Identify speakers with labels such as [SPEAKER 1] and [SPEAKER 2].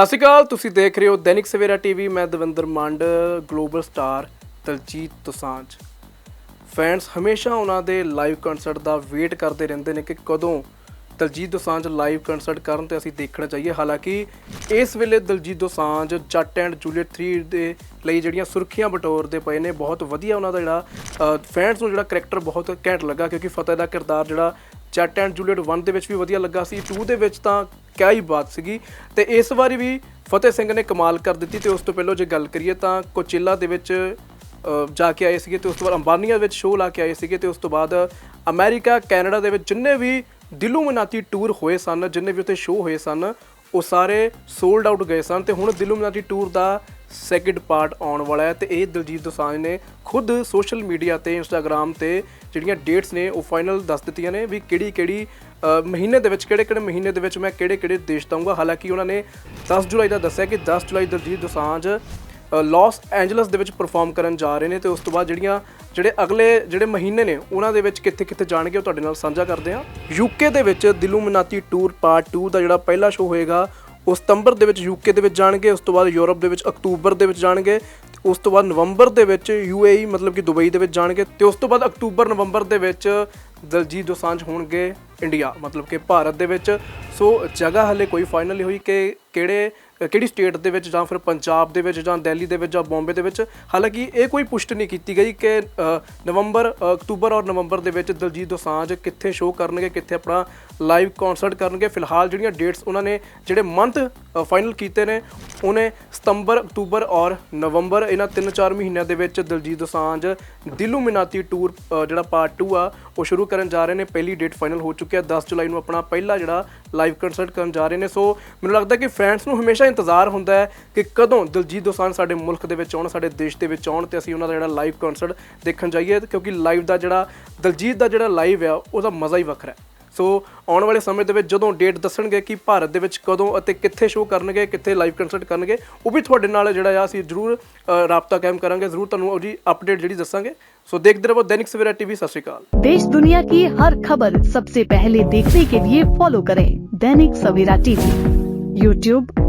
[SPEAKER 1] ਸਤਿ ਸ਼੍ਰੀ ਅਕਾਲ, ਤੁਸੀਂ ਦੇਖ ਰਹੇ ਹੋ ਦੈਨਿਕ ਸਵੇਰਾ ਟੀਵੀ, ਮੈਂ Davinder Mand, global star Diljit Dosanjh. Fans ਹਮੇਸ਼ਾ ਉਹਨਾਂ ਦੇ ਲਾਈਵ ਕਨਸਰਟ ਦਾ ਵੇਟ ਕਰਦੇ ਰਹਿੰਦੇ ਨੇ ਕਿ ਕਦੋਂ ਦਲਜੀਤ ਦੋਸਾਂਝ ਲਾਈਵ ਕਨਸਰਟ ਕਰਨ ਤੇ ਅਸੀਂ ਦੇਖਣਾ ਚਾਹੀਏ ਹਾਲਾਂਕਿ ਇਸ ਵੇਲੇ ਦਲਜੀਤ ਦੋਸਾਂਝ, ਜੱਟ ਐਂਡ ਜੂਲੀਅਟ 3 ਦੇ ਲਈ ਜਿਹੜੀਆਂ ਸੁਰਖੀਆਂ ਬਟੋਰਦੇ ਪਏ ਨੇ, ਬਹੁਤ ਵਧੀਆ ਉਹਨਾਂ ਦਾ ਜਿਹੜਾ ਫੈਨਸ ਨੂੰ ਜਿਹੜਾ ਕਰੈਕਟਰ ਬਹੁਤ ਘੈਂਟ ਲੱਗਾ ਕਿਉਂਕਿ ਫਤਿਹ ਦਾ ਕਿਰਦਾਰ ਜਿਹੜਾ ਜੱਟ ਐਂਡ ਜੂਲੀਅਟ 1 ਦੇ ਵਿੱਚ ਵੀ ਵਧੀਆ ਲੱਗਾ ਸੀ। 2 ਦੇ ਵਿੱਚ ਤਾਂ ਕਿਆ ਹੀ ਬਾਤ ਸੀਗੀ। ਤੇ ਇਸ ਵਾਰੀ ਵੀ ਫਤਿਹ ਸਿੰਘ ਨੇ ਕਮਾਲ ਕਰ ਦਿੱਤੀ ਤੇ ਉਸ ਤੋਂ ਪਹਿਲਾਂ ਜੇ ਗੱਲ ਕਰੀਏ ਤਾਂ ਕੋਚਿਲਾ ਦੇ ਵਿੱਚ ਜਾ ਕੇ ਆਏ ਸੀਗੇ ਤੇ ਉਸ ਤੋਂ ਬਾਅਦ ਅੰਬਾਨੀਆ ਵਿੱਚ ਸ਼ੋਅ ਲਾ ਕੇ ਆਏ ਸੀਗੇ ਤੇ ਉਸ ਤੋਂ ਬਾਅਦ ਅਮਰੀਕਾ, ਕੈਨੇਡਾ ਦੇ ਵਿੱਚ ਜਿੰਨੇ ਵੀ ਦਿਲੋਂ ਮਨਾਤੀ ਟੂਰ ਹੋਏ ਸਨ, ਜਿੰਨੇ ਵੀ ਉੱਥੇ ਸ਼ੋਅ ਹੋਏ ਸਨ, ਉਹ ਸਾਰੇ ਸੋਲਡ ਆਊਟ ਗਏ ਸਨ। ਤੇ ਹੁਣ ਦਿਲੋਂ ਮਨਾਤੀ ਟੂਰ ਦਾ ਸੈਕਿੰਡ ਪਾਰਟ ਆਉਣ ਵਾਲਾ ਹੈ ਤੇ ਇਹ ਦਲਜੀਤ ਦੋਸਾਂਝ ਨੇ ਖੁਦ ਸੋਸ਼ਲ ਮੀਡੀਆ ਤੇ ਇੰਸਟਾਗ੍ਰam ਤੇ ਜਿਹੜੀਆਂ ਡੇਟਸ ਨੇ ਉਹ ਫਾਈਨਲ ਦੱਸ ਦਿੱਤੀਆਂ ਨੇ ਵੀ ਕਿਹੜੀ ਕਿਹੜੀ ਮਹੀਨੇ ਦੇ ਵਿੱਚ, ਕਿਹੜੇ ਕਿਹੜੇ ਮਹੀਨੇ ਦੇ ਵਿੱਚ ਮੈਂ ਕਿਹੜੇ ਕਿਹੜੇ ਦੇਸ਼ ਦਊਂਗਾ। ਹਾਲਾਂਕਿ ਉਹਨਾਂ ਨੇ 10 ਜੁਲਾਈ ਦਾ ਦੱਸਿਆ ਕਿ 10 ਜੁਲਾਈ ਦਲਜੀਤ ਦੋਸਾਂਝ ਲਾਸ ਐਂਜਲਸ ਦੇ ਵਿੱਚ ਪਰਫਾਰਮ ਕਰਨ ਜਾ ਰਹੇ ਨੇ ਤੇ ਉਸ ਤੋਂ ਬਾਅਦ ਜਿਹੜੀਆਂ, ਜਿਹੜੇ ਅਗਲੇ ਜਿਹੜੇ ਮਹੀਨੇ ਨੇ ਉਹਨਾਂ ਦੇ ਵਿੱਚ ਕਿੱਥੇ ਕਿੱਥੇ ਜਾਣਗੇ ਉਹ ਤੁਹਾਡੇ ਨਾਲ ਸਾਂਝਾ ਕਰਦੇ ਹਾਂ। ਯੂਕੇ ਦੇ ਵਿੱਚ ਦਿਲੂ ਮਨਾਤੀ ਟੂਰ ਪਾਰਟ 2 ਦਾ ਜਿਹੜਾ ਪਹਿਲਾ ਸ਼ੋਅ ਹੋਏਗਾ ਉਹ ਸਤੰਬਰ ਦੇ ਵਿੱਚ ਯੂਕੇ ਦੇ ਵਿੱਚ ਜਾਣਗੇ, ਉਸ ਤੋਂ ਬਾਅਦ ਯੂਰਪ ਦੇ ਵਿੱਚ ਅਕਤੂਬਰ ਦੇ ਵਿੱਚ ਜਾਣਗੇ ਉਸ ਤੋਂ ਬਾਅਦ ਨਵੰਬਰ ਦੇ ਵਿੱਚ ਯੂਏਈ ਮਤਲਬ ਕਿ ਦੁਬਈ ਦੇ ਵਿੱਚ ਜਾਣਗੇ, ਤੇ ਉਸ ਤੋਂ ਬਾਅਦ ਅਕਤੂਬਰ, ਨਵੰਬਰ ਦੇ ਵਿੱਚ ਦਲਜੀਤ ਦੋਸਾਂਝ ਹੋਣਗੇ ਇੰਡੀਆ ਮਤਲਬ ਕਿ ਭਾਰਤ ਦੇ ਵਿੱਚ। ਸੋ ਜਗ੍ਹਾ ਹਲੇ ਕੋਈ ਫਾਈਨਲ ਨਹੀਂ ਹੋਈ ਕਿ ਕਿਹੜੇ ਕਿਹੜੀ ਸਟੇਟ ਦੇ ਵਿੱਚ ਜਾਂ ਫਿਰ ਪੰਜਾਬ ਦੇ ਵਿੱਚ ਜਾਂ ਦਿੱਲੀ ਦੇ ਵਿੱਚ ਜਾਂ ਬੰਬੇ ਦੇ ਵਿੱਚ? ਹਾਲਾਂਕਿ ਇਹ ਕੋਈ ਪੁਸ਼ਟ ਨਹੀਂ ਕੀਤੀ ਗਈ ਕਿ ਨਵੰਬਰ ਅਕਤੂਬਰ ਔਰ ਨਵੰਬਰ ਦੇ ਵਿੱਚ ਦਲਜੀਤ ਦੋਸਾਂਝ ਕਿੱਥੇ ਸ਼ੋਅ ਕਰਨਗੇ, ਕਿੱਥੇ ਆਪਣਾ ਲਾਈਵ ਕਨਸਰਟ ਕਰਨਗੇ। ਫਿਲਹਾਲ ਜਿਹੜੀਆਂ ਡੇਟਸ ਉਹਨਾਂ ਨੇ ਜਿਹੜੇ ਮੰਥ ਫਾਈਨਲ ਕੀਤੇ ਨੇ, ਉਹਨੇ ਸਤੰਬਰ, ਅਕਤੂਬਰ ਔਰ ਨਵੰਬਰ ਇਹਨਾਂ 3-4 ਮਹੀਨਿਆਂ ਦੇ ਵਿੱਚ ਦਲਜੀਤ ਦੋਸਾਂਝ ਦਿਲੂ ਮਿਨਾਤੀ ਟੂਰ ਜਿਹੜਾ ਪਾਰਟ 2 ਆ, ਉਹ ਸ਼ੁਰੂ ਕਰਨ ਜਾ ਰਹੇ ਨੇ। ਪਹਿਲੀ ਡੇਟ ਫਾਈਨਲ ਹੋ ਚੁੱਕੀ ਹੈ 10 ਜੁਲਾਈ ਨੂੰ ਆਪਣਾ ਪਹਿਲਾ ਜਿਹੜਾ ਲਾਈਵ ਕਨਸਰਟ ਕਰਨ ਜਾ ਰਹੇ ਨੇ। ਸੋ ਮੈਨੂੰ ਲੱਗਦਾ ਕਿ ਫੈਨਸ ਨੂੰ ਹਮੇਸ਼ਾ ਇੰਤਜ਼ਾਰ ਹੁੰਦਾ ਹੈ ਕਿ ਕਦੋਂ ਦਿਲਜੀਤ ਦੋਸਾਂਝ ਸਾਡੇ ਮੁਲਕ ਦੇ ਵਿੱਚ ਆਉਣ ਸਾਡੇ ਦੇਸ਼ ਦੇ ਵਿੱਚ ਆਉਣ ਤੇ ਅਸੀਂ ਉਹਨਾਂ ਦਾ ਜਿਹੜਾ ਲਾਈਵ ਕਨਸਰਟ ਦੇਖਣ ਜਾਈਏ ਕਿਉਂਕਿ ਲਾਈਵ ਦਾ ਜਿਹੜਾ ਦਿਲਜੀਤ ਦਾ ਜਿਹੜਾ ਲਾਈਵ ਆ ਉਹਦਾ ਮਜ਼ਾ ਹੀ ਵੱਖਰਾ ਹੈ ਸੋ ਆਉਣ ਵਾਲੇ ਸਮੇਂ ਦੇ ਵਿੱਚ ਜਦੋਂ ਡੇਟ ਦੱਸਣਗੇ ਕਿ ਭਾਰਤ ਦੇ ਵਿੱਚ ਕਦੋਂ ਅਤੇ ਕਿੱਥੇ ਸ਼ੋਅ ਕਰਨਗੇ ਕਿੱਥੇ ਲਾਈਵ ਕਨਸਰਟ ਕਰਨਗੇ ਉਹ ਵੀ ਤੁਹਾਡੇ ਨਾਲ ਜਿਹੜਾ ਆ ਅਸੀਂ ਜ਼ਰੂਰ ਅ, ਰਾਬਤਾ ਕਾਇਮ ਕਰਾਂਗੇ ਜ਼ਰੂਰ ਤੁਹਾਨੂੰ ਉਹਦੀ ਅਪਡੇਟ ਜਿਹੜੀ ਦੱਸਾਂਗੇ ਸੋ ਦੇਖਦੇ ਰਹੋ ਦੈਨਿਕ ਸਵੇਰਾ ਟੀਵੀ ਸਤਿ ਸ਼੍ਰੀ ਅਕਾਲ
[SPEAKER 2] देश दुनिया की हर खबर सबसे पहले देखने के लिए फॉलो करें दैनिक सवेरा टीवी यूट्यूब